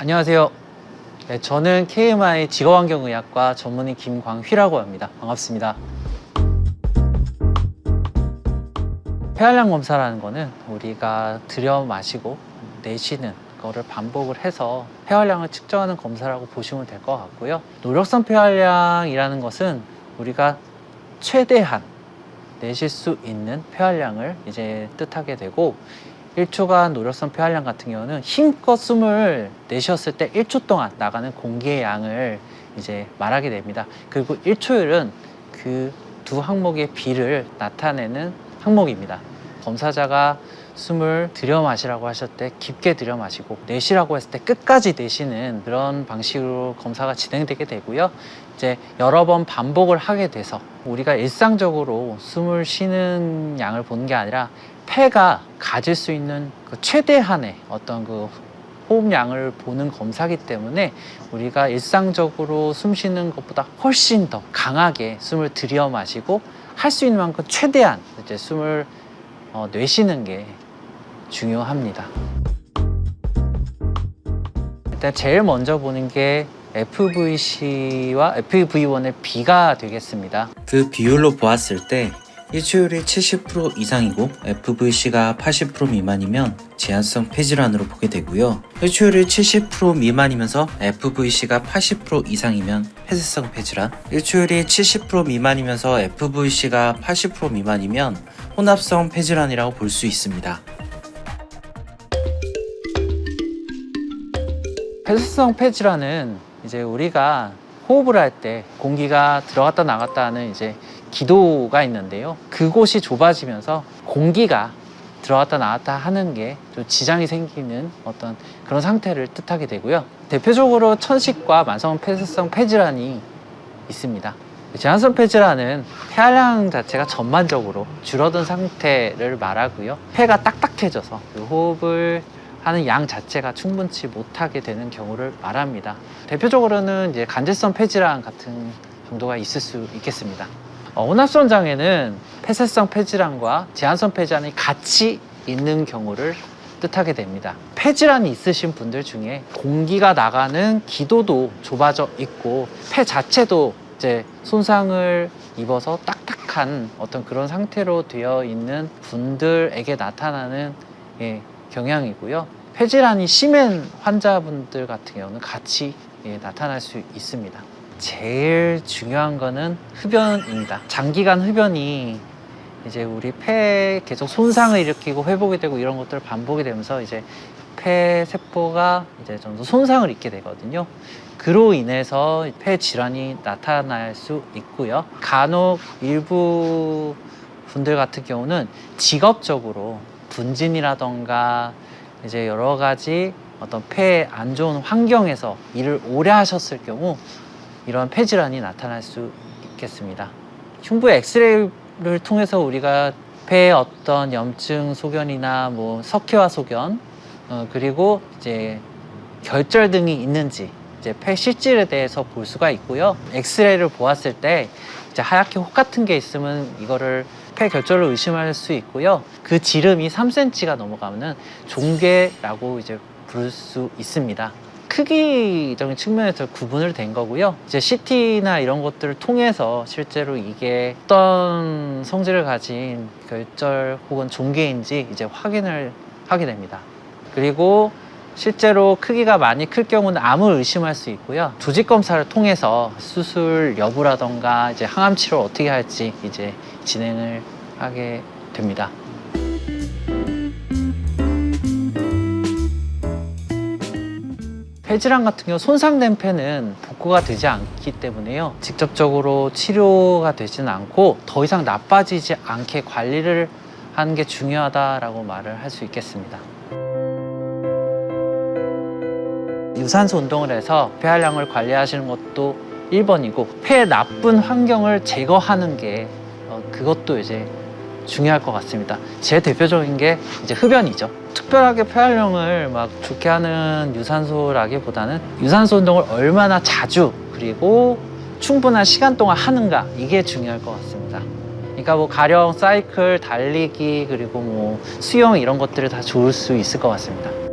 안녕하세요. 네, 저는 KMI 직업환경의학과 전문의 김광휘라고 합니다. 반갑습니다. 폐활량 검사라는 거는 우리가 들여 마시고 내쉬는 거를 반복을 해서 폐활량을 측정하는 검사라고 보시면 될 것 같고요. 노력성 폐활량이라는 것은 우리가 최대한 내쉴 수 있는 폐활량을 이제 뜻하게 되고 1초간 노력성 폐활량 같은 경우는 힘껏 숨을 내쉬었을 때 1초 동안 나가는 공기의 양을 이제 말하게 됩니다. 그리고 1초율은 그 두 항목의 비를 나타내는 항목입니다. 검사자가 숨을 들여 마시라고 하실 때 깊게 들여 마시고 내쉬라고 했을 때 끝까지 내쉬는 그런 방식으로 검사가 진행되게 되고요. 이제 여러 번 반복을 하게 돼서 우리가 일상적으로 숨을 쉬는 양을 보는 게 아니라 폐가 가질 수 있는 그 최대한의 어떤 그 호흡량을 보는 검사기 때문에 우리가 일상적으로 숨 쉬는 것보다 훨씬 더 강하게 숨을 들여 마시고 할 수 있는 만큼 최대한 이제 숨을 어, 내쉬는 게 중요합니다. 일단 제일 먼저 보는 게 FVC와 FEV1의 비가 되겠습니다. 그 비율로 보았을 때 일초율이 70% 이상이고 FVC가 80% 미만이면 제한성 폐질환으로 보게 되고요. 일초율이 70% 미만이면서 FVC가 80% 이상이면 폐쇄성 폐질환, 일초율이 70% 미만이면서 FVC가 80% 미만이면 혼합성 폐질환이라고 볼 수 있습니다. 폐쇄성 폐질환은 이제 우리가 호흡을 할 때 공기가 들어갔다 나갔다 하는 이제 기도가 있는데요. 그곳이 좁아지면서 공기가 들어갔다 나갔다 하는 게 좀 지장이 생기는 어떤 그런 상태를 뜻하게 되고요. 대표적으로 천식과 만성 폐쇄성 폐질환이 있습니다. 제한성 폐질환은 폐활량 자체가 전반적으로 줄어든 상태를 말하고요. 폐가 딱딱해져서 그 호흡을 하는 양 자체가 충분치 못하게 되는 경우를 말합니다. 대표적으로는 이제 간질성 폐질환 같은 정도가 있을 수 있겠습니다. 어, 혼합성 장애는 폐쇄성 폐질환과 제한성 폐질환이 같이 있는 경우를 뜻하게 됩니다. 폐질환이 있으신 분들 중에 공기가 나가는 기도도 좁아져 있고 폐 자체도 이제 손상을 입어서 딱딱한 어떤 그런 상태로 되어 있는 분들에게 나타나는 예, 경향이고요. 폐질환이 심한 환자분들 같은 경우는 같이 예, 나타날 수 있습니다. 제일 중요한 거는 흡연입니다. 장기간 흡연이 이제 우리 폐에 계속 손상을 일으키고 회복이 되고 이런 것들을 반복이 되면서 이제 폐 세포가 이제 좀 더 손상을 입게 되거든요. 그로 인해서 폐 질환이 나타날 수 있고요. 간혹 일부 분들 같은 경우는 직업적으로 분진이라던가 이제 여러 가지 어떤 폐에 안 좋은 환경에서 일을 오래 하셨을 경우 이런 폐 질환이 나타날 수 있겠습니다. 흉부 엑스레이를 통해서 우리가 폐에 어떤 염증 소견이나 뭐 석회화 소견 어, 그리고 이제 결절 등이 있는지 이제 폐 실질에 대해서 볼 수가 있고요. 엑스레이를 보았을 때 이제 하얗게 혹 같은 게 있으면 이거를 폐 결절을 의심할 수 있고요. 그 지름이 3cm가 넘어가면은 종괴라고 이제 부를 수 있습니다. 크기적인 측면에서 구분을 된 거고요. 이제 CT나 이런 것들을 통해서 실제로 이게 어떤 성질을 가진 결절 혹은 종괴인지 이제 확인을 하게 됩니다. 그리고 실제로 크기가 많이 클 경우는 암을 의심할 수 있고요. 조직 검사를 통해서 수술 여부라던가 이제 항암 치료 어떻게 할지 이제 진행을 하게 됩니다. 폐질환 같은 경우 손상된 폐는 복구가 되지 않기 때문에요. 직접적으로 치료가 되지는 않고 더 이상 나빠지지 않게 관리를 하는 게 중요하다라고 말을 할 수 있겠습니다. 유산소 운동을 해서 폐활량을 관리하시는 것도 1번이고 폐의 나쁜 환경을 제거하는 게 어, 그것도 이제 중요할 것 같습니다. 제일 대표적인 게 이제 흡연이죠. 특별하게 폐활량을 막 좋게 하는 유산소라기보다는 유산소 운동을 얼마나 자주 그리고 충분한 시간 동안 하는가 이게 중요할 것 같습니다. 그러니까 뭐 가령 사이클, 달리기 그리고 뭐 수영 이런 것들을 다 좋을 수 있을 것 같습니다.